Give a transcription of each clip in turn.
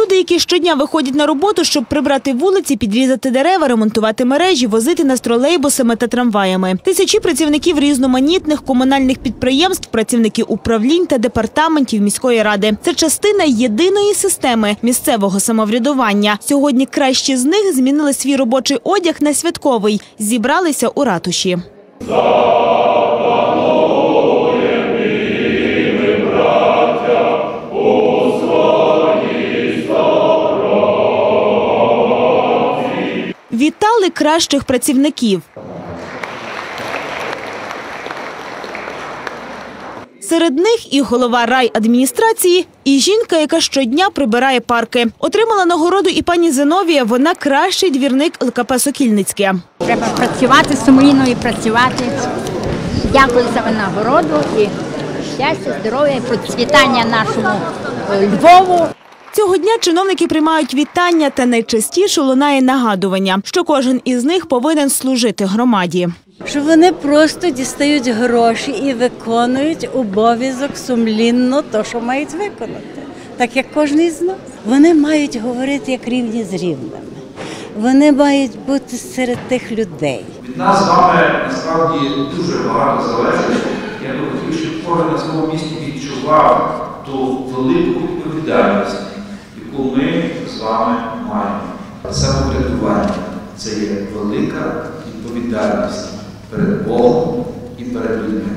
Люди, які щодня виходять на роботу, щоб прибрати вулиці, підрізати дерева, ремонтувати мережі, возити нас тролейбусами та трамваями. Тисячі працівників різноманітних комунальних підприємств, працівники управлінь та департаментів міської ради. Це частина єдиної системи місцевого самоврядування. Сьогодні кращі з них змінили свій робочий одяг на святковий. Зібралися у ратуші. Кращих працівників. Серед них і голова райадміністрації, і жінка, яка щодня прибирає парки. Отримала нагороду і пані Зиновія. Вона кращий двірник ЛКП Сокільницьке. Треба працювати сумлінно і працювати. Дякую за винагороду і щастя, здоров'я процвітання нашому е, Львову. Цього дня чиновники приймають вітання та найчастіше лунає нагадування, що кожен із них повинен служити громаді. що вони просто дістають гроші і виконують обов'язок сумлінно, то, що мають виконати, так як кожен з нас. Вони мають говорити як рівні з рівними. Вони мають бути серед тих людей. Від нас з вами насправді дуже багато залежить. Я би хотів, щоб кожен на своєму місці відчував ту велику відповідальність, яку ми з вами маємо. Самоврядування це є велика відповідальність перед Богом і перед людьми.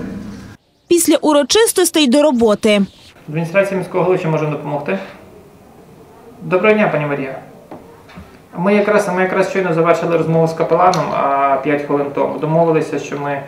Після урочистостей до роботи. Адміністрація міського голови чи можемо допомогти? Доброго дня, пані Марія. Ми якраз, ми якраз щойно завершили розмову з капеланом 5 хвилин тому. Домовилися, що ми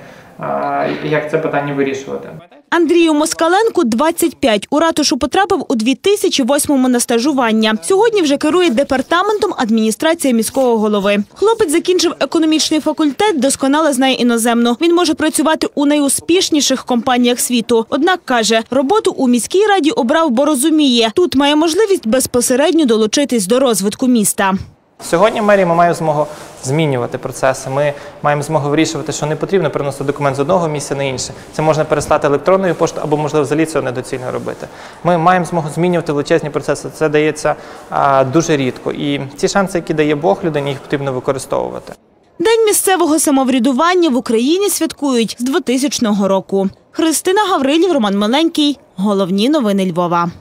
як це питання вирішувати. Андрію Москаленку 25. У ратушу потрапив у 2008-му на стажування. Сьогодні вже керує департаментом адміністрації міського голови. Хлопець закінчив економічний факультет, досконало знає іноземну. Він може працювати у найуспішніших компаніях світу. Однак каже, роботу у міській раді обрав, бо розуміє, тут має можливість безпосередньо долучитись до розвитку міста. Сьогодні в мерії ми маємо змогу змінювати процеси. Ми маємо змогу вирішувати, що не потрібно переносити документ з одного місця на інше. Це можна переслати електронною поштою або, можливо, взагалі цього недоцільно робити. Ми маємо змогу змінювати величезні процеси. Це дається а, дуже рідко. І ці шанси, які дає Бог людині, їх потрібно використовувати. День місцевого самоврядування в Україні святкують з 2000 року. Христина Гаврилів, Роман Миленький. Головні новини Львова.